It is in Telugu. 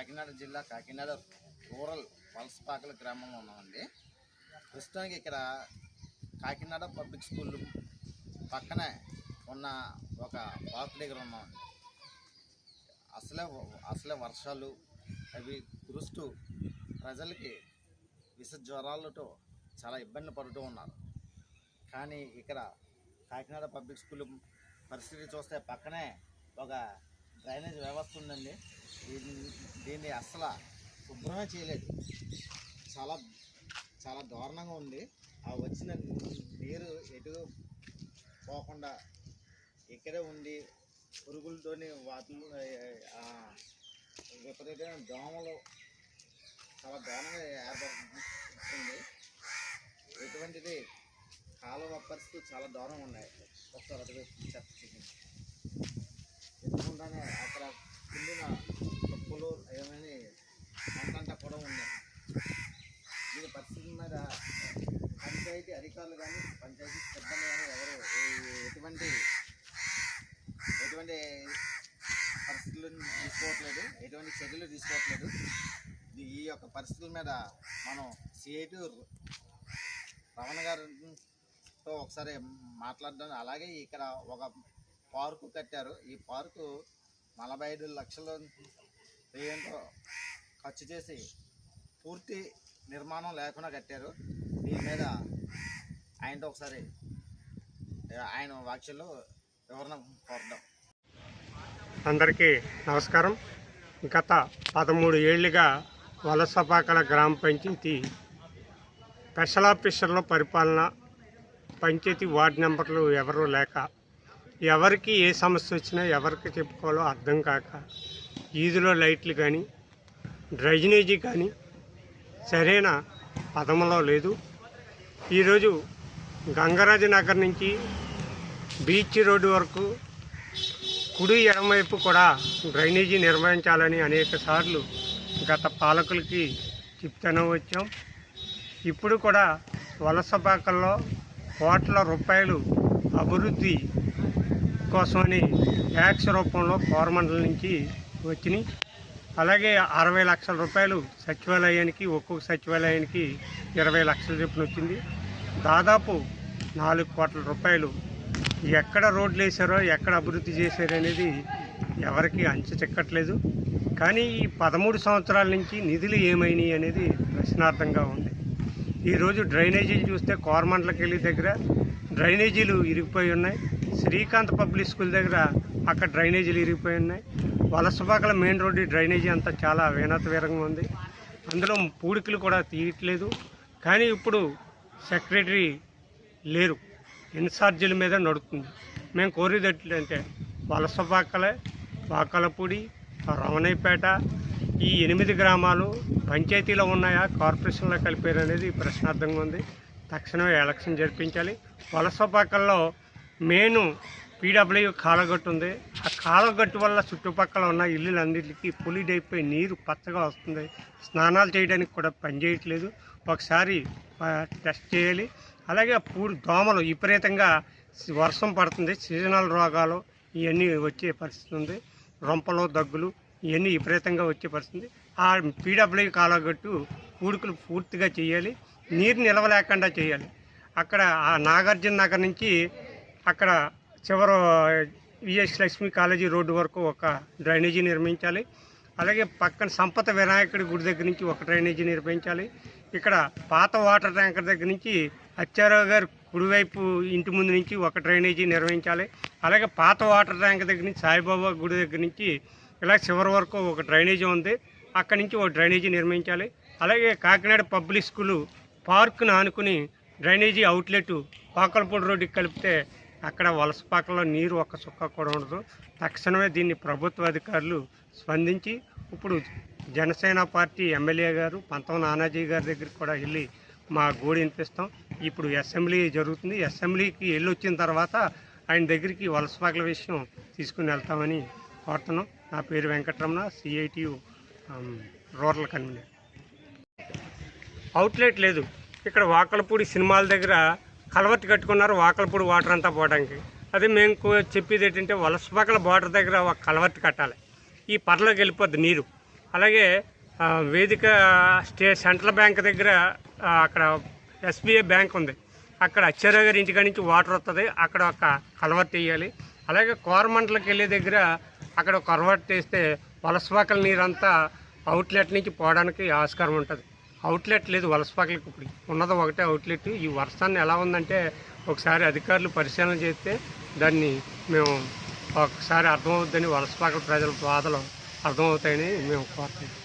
కాకినాడ జిల్లా కాకినాడ రూరల్ వలసపాకల గ్రామంలో ఉన్నామండి. ప్రస్తుతానికి ఇక్కడ కాకినాడ పబ్లిక్ స్కూల్ పక్కనే ఉన్న ఒక పార్క్ దగ్గర ఉన్నామండి. అసలే అసలే వర్షాలు అవి కురుస్తూ ప్రజలకి విష జ్వరాలతో చాలా ఇబ్బంది పడుతూ ఉన్నారు. కానీ ఇక్కడ కాకినాడ పబ్లిక్ స్కూల్ పరిస్థితి చూస్తే పక్కనే ఒక డ్రైనేజ్ వ్యవస్థ ఉందండి. దీన్ని దీన్ని అస్సలు శుభ్రమే చేయలేదు. చాలా చాలా దారుణంగా ఉంది. ఆ వచ్చిన నీరు ఎటు పోకుండా ఇక్కడే ఉండి పురుగులతోని వాటిలో విపరీతమైన దోమలు చాలా దారుణంగా ఏర్పడుతుంది. ఎటువంటిది కాలువ పరిస్థితులు చాలా దారుణంగా ఉన్నాయి. ఒకసారి అటువైపు ఉండగానే అక్కడ కిందిన తప్పులు ఏమని అంతంతా కూడా ఉన్నాయి దీని పరిస్థితి మీద పంచాయతీ అధికారులు కానీ పంచాయతీ సిబ్బంది కానీ ఎవరు ఎటువంటి ఎటువంటి పరిస్థితులు తీసుకోవట్లేదు ఎటువంటి చర్యలు తీసుకోవట్లేదు. ఈ యొక్క పరిస్థితుల మీద మనం సిఐటి రమణ గారితో ఒకసారి మాట్లాడడం అలాగే ఇక్కడ ఒక పార్కు కట్టారు. ఈ పార్కు నలభై ఐదు లక్షల వ్యయంతో ఖర్చు చేసి పూర్తి నిర్మాణం లేకుండా కట్టారు. దీని మీద ఆయనతో ఒకసారి ఆయన వాక్యంలో వివరణ కోరడం. అందరికీ నమస్కారం. గత పదమూడు ఏళ్ళుగా వలసపాకల గ్రామ పంచాయతీ స్పెషల్ ఆఫీసర్ల పరిపాలన పంచాయతీ వార్డు నెంబర్లు ఎవరు లేక ఎవరికి ఏ సమస్య వచ్చినా ఎవరికి చెప్పుకోవాలో అర్థం కాక ఈదులో లైట్లు కానీ డ్రైనేజీ కానీ సరైన పదములో లేదు. ఈరోజు గంగరాజ నగర్ నుంచి బీచ్ రోడ్డు వరకు కుడి ఎడమవైపు కూడా డ్రైనేజీ నిర్వహించాలని అనేక సార్లు గత పాలకులకి చెప్తూనే వచ్చాం. ఇప్పుడు కూడా వలసపాకల్లో కోట్ల రూపాయలు అభివృద్ధి కోసమని ట్యాక్స్ రూపంలో కోరమండలం నుంచి వచ్చినాయి. అలాగే అరవై లక్షల రూపాయలు సచివాలయానికి ఒక్కొక్క సచివాలయానికి ఇరవై లక్షల చొప్పున వచ్చింది. దాదాపు నాలుగు కోట్ల రూపాయలు ఎక్కడ రోడ్లు వేశారో ఎక్కడ అభివృద్ధి చేశారో అనేది ఎవరికి అంచు చెక్కట్లేదు. కానీ ఈ పదమూడు సంవత్సరాల నుంచి నిధులు ఏమైనాయి అనేది ప్రశ్నార్థంగా ఉంది. ఈరోజు డ్రైనేజీలు చూస్తే కోరమండలకి వెళ్ళి దగ్గర డ్రైనేజీలు ఇరిగిపోయి ఉన్నాయి. శ్రీకాంత్ పబ్లిక్ స్కూల్ దగ్గర అక్కడ డ్రైనేజీలు ఇరిగిపోయి ఉన్నాయి. వలసపాకల మెయిన్ రోడ్డు డ్రైనేజీ అంతా చాలా వీనతవీరంగా ఉంది. అందులో పూడికలు కూడా తీయట్లేదు. కానీ ఇప్పుడు సెక్రటరీ లేరు. ఇన్ఛార్జీల మీద నడుతుంది మేము కోరేది ఎట్లంటే వలసపాకలే పాకలపూడి రమణయ్యపేట ఈ ఎనిమిది గ్రామాలు పంచాయతీలో ఉన్నాయా? కార్పొరేషన్లో కలిపారు అనేది ప్రశ్నార్థంగా ఉంది. తక్షణమే ఎలక్షన్ జరిపించాలి. వలస పక్కల్లో మెయిన్ పీడబ్ల్యూ కాలగట్టు ఉంది. ఆ కాలగట్టు వల్ల చుట్టుపక్కల ఉన్న ఇల్లులన్నింటికి పులిడైపోయి నీరు పచ్చగా వస్తుంది. స్నానాలు చేయడానికి కూడా పనిచేయట్లేదు ఒకసారి టెస్ట్ చేయాలి. అలాగే పూడి దోమలు విపరీతంగా వర్షం పడుతుంది. సీజనల్ రోగాలు ఇవన్నీ వచ్చే పరిస్థితి ఉంది. రొంపలు దగ్గులు ఇవన్నీ విపరీతంగా వచ్చే పరిస్థితి. ఆ పీడబ్ల్యూ కాలగట్టు పూడికలు పూర్తిగా చేయాలి. నీరు నిలవలేకుండా చేయాలి. అక్కడ ఆ నాగార్జున నగర్ నుంచి అక్కడ చివర విఎస్ లక్ష్మి కాలేజీ రోడ్డు వరకు ఒక డ్రైనేజీ నిర్మించాలి. అలాగే పక్కన సంపత వినాయకుడి గుడి దగ్గర నుంచి ఒక డ్రైనేజీ నిర్మించాలి. ఇక్కడ పాత వాటర్ ట్యాంకర్ దగ్గర నుంచి అచ్చారావు గారి కుడివైపు ఇంటి ముందు నుంచి ఒక డ్రైనేజీ నిర్వహించాలి అలాగే పాత వాటర్ ట్యాంక్ దగ్గర నుంచి సాయిబాబా గుడి దగ్గర నుంచి ఇలా చివరి వరకు ఒక డ్రైనేజీ ఉంది. అక్కడి నుంచి ఒక డ్రైనేజీ నిర్మించాలి. అలాగే కాకినాడ పబ్లిక్ స్కూలు పార్క్ను ఆనుకుని డ్రైనేజీ అవుట్లెట్ పాకలపూడి రోడ్డుకి కలిపితే అక్కడ వలసపాకలో నీరు ఒక్క చుక్క కూడా ఉండదు. తక్షణమే దీన్ని ప్రభుత్వ అధికారులు స్పందించి ఇప్పుడు జనసేన పార్టీ ఎమ్మెల్యే గారు పంతం నానాజీ గారి దగ్గరికి కూడా వెళ్ళి మా గోడు వినిపిస్తాం. ఇప్పుడు అసెంబ్లీ జరుగుతుంది. అసెంబ్లీకి వెళ్ళి వచ్చిన తర్వాత ఆయన దగ్గరికి వలసపాకల విషయం తీసుకుని వెళ్తామని కోరుతున్నాం. నా పేరు Venkataramana CITU um, rural convener. Outlet లేదు. ఇక్కడ వాకలపూడి సినిమాల దగ్గర కలవట్టు కట్టుకున్నారు వాకలపూడి వాటర్ అంతా పోవడానికి. అదే మేము చెప్పేది ఏంటంటే వలసపక్కల బార్డర్ దగ్గర ఒక కలవట్టి కట్టాలి. ఈ పర్లోకి వెళ్ళిపోద్ది నీరు. అలాగే వేదిక స్టే సెంట్రల్ బ్యాంక్ దగ్గర అక్కడ ఎస్బీఐ బ్యాంక్ ఉంది. అక్కడ అచ్చారావు గారి ఇంటికాడ నుంచి వాటర్ వస్తుంది అక్కడ ఒక కలవర్ట్ వేయాలి. అలాగే కోరమంటలకు వెళ్ళే దగ్గర అక్కడ కన్వర్ట్ చేస్తే వలసపాకల నీరంతా అవుట్లెట్ నుంచి పోవడానికి ఆస్కారం ఉంటుంది. అవుట్లెట్ లేదు వలసపాకలకి ఇప్పుడు. ఉన్నది ఒకటే అవుట్లెట్ ఈ వర్షాన్ని ఎలా ఉందంటే ఒకసారి అధికారులు పరిశీలన చేస్తే దాన్ని మేము ఒకసారి అర్థమవుద్దని వలసపాకల ప్రజల బాధలు అర్థమవుతాయని మేము కోరుతున్నాం